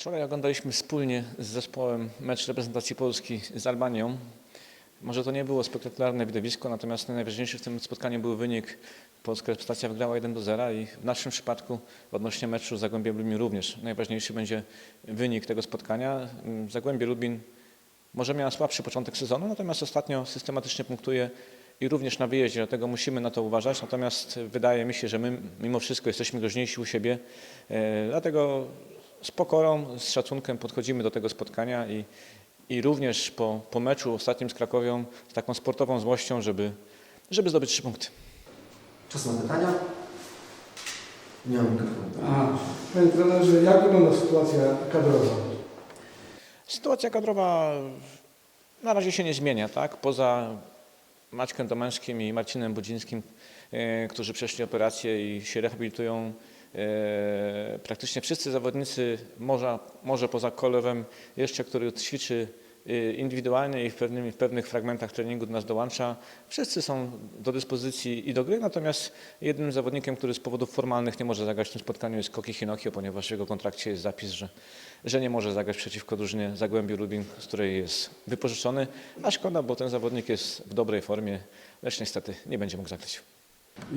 Wczoraj oglądaliśmy wspólnie z zespołem mecz reprezentacji Polski z Albanią. Może to nie było spektakularne widowisko, natomiast najważniejszy w tym spotkaniu był wynik. Polska reprezentacja wygrała 1 do 0 i w naszym przypadku odnośnie meczu z Zagłębiem Lubin również najważniejszy będzie wynik tego spotkania. Zagłębie Lubin może miała słabszy początek sezonu, natomiast ostatnio systematycznie punktuje i również na wyjeździe, dlatego musimy na to uważać. Natomiast wydaje mi się, że my mimo wszystko jesteśmy groźniejsi u siebie, e, dlatego z pokorą, z szacunkiem podchodzimy do tego spotkania i, i również po, po meczu ostatnim z Krakowią z taką sportową złością, żeby, żeby zdobyć trzy punkty. Czas na pytania? Nie mam mikrofonu. A, panie trenerze, jak wygląda sytuacja kadrowa? Sytuacja kadrowa na razie się nie zmienia, tak? Poza Maćkiem Domęskim i Marcinem Budzińskim, e, którzy przeszli operację i się rehabilitują. E, praktycznie wszyscy zawodnicy, może, może poza Kolewem jeszcze, który ćwiczy e, indywidualnie i w, pewnym, w pewnych fragmentach treningu do nas dołącza. Wszyscy są do dyspozycji i do gry, natomiast jednym zawodnikiem, który z powodów formalnych nie może zagrać w tym spotkaniu jest Koki Hinokio, ponieważ w jego kontrakcie jest zapis, że, że nie może zagrać przeciwko drużynie Zagłębiu Lubin, z której jest wypożyczony. A szkoda, bo ten zawodnik jest w dobrej formie, lecz niestety nie będzie mógł zagrać.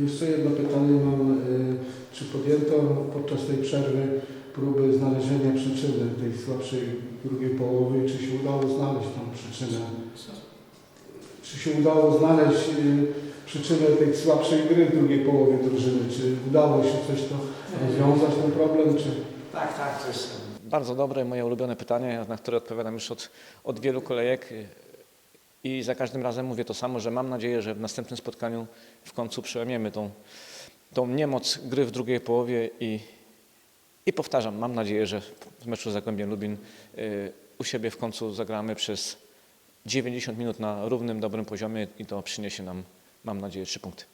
Jeszcze jedno pytanie mam. y, Czy podjęto podczas tej przerwy próby znalezienia przyczyny tej słabszej drugiej połowy? Czy się udało znaleźć tą przyczynę? Czy się udało znaleźć y, przyczynę tej słabszej gry w drugiej połowie drużyny? Czy udało się coś to rozwiązać ten problem? Czy... Tak, tak, to jest bardzo dobre, moje ulubione pytanie, na które odpowiadam już od, od wielu kolejek. I za każdym razem mówię to samo, że mam nadzieję, że w następnym spotkaniu w końcu przełamiemy tą, tą niemoc gry w drugiej połowie i, i powtarzam, mam nadzieję, że w meczu z Zagłębiem Lubin y, u siebie w końcu zagramy przez 90 minut na równym, dobrym poziomie i to przyniesie nam, mam nadzieję, trzy punkty.